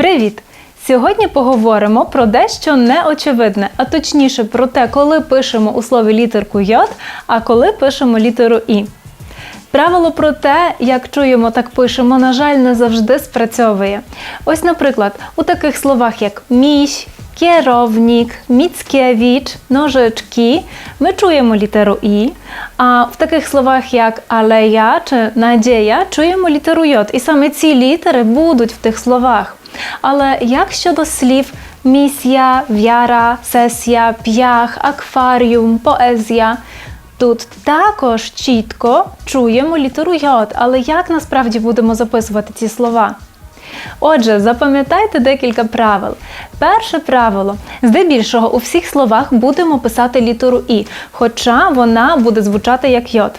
Привіт! Сьогодні поговоримо про дещо неочевидне, а точніше про те, коли пишемо у слові літерку Й, а коли пишемо літеру І. Правило про те, як чуємо, так пишемо, на жаль, не завжди спрацьовує. Ось, наприклад, у таких словах, як міś, кєровнік, міцкєвіч, ножички, ми чуємо літеру І, а в таких словах, як алея чи надія, чуємо літеру Й. І саме ці літери будуть в тих словах. Але як щодо слів місія, вяра, сесія, п'ях, акваріум, поезія? Тут також чітко чуємо літеру Й, але як насправді будемо записувати ці слова? Отже, запам'ятайте декілька правил. Перше правило: здебільшого у всіх словах будемо писати літеру І, хоча вона буде звучати як йод.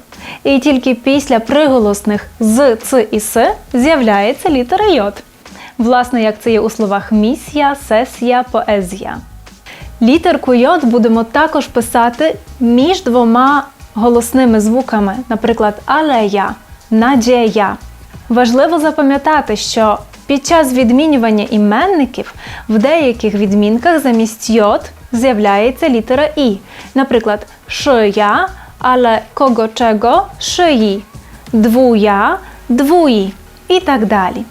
І тільки після приголосних з, ц і с з'являється літера йод. Власне, як це є у словах місія, сесія, поезія. Літерку йод будемо також писати між двома голосними звуками, наприклад, алея, надія. Важливо запам'ятати, що під час відмінювання іменників в деяких відмінках замість йод з'являється літера І. Наприклад, шия, але кого чого шиї, двуя, двуї і так далі.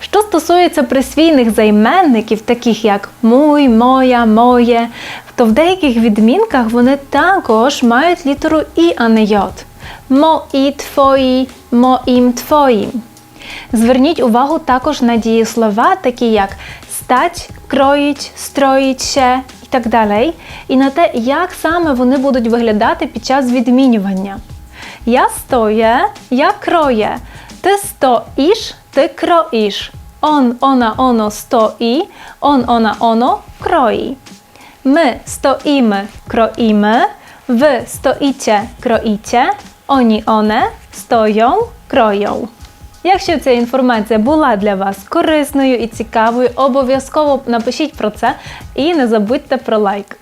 Що стосується присвійних займенників, таких як мой, моя, моє, то в деяких відмінках вони також мають літеру І, а не йод. Мої, твої, моїм, твоїм. Зверніть увагу також на дієслова, такі як стать, кроїть, строїть ще і так далі, і на те, як саме вони будуть виглядати під час відмінювання. Я стоję, я kroję. Ty stoisz, ty kroisz. On, ona, ono stoi, on, ona, ono kroi. My stoimy, kroimy. Wy stoicie, kroicie. Oni, one stoją, kroją. Якщо ця інформація була для вас корисною і цікавою, обов'язково напишіть про це і не забудьте про лайк.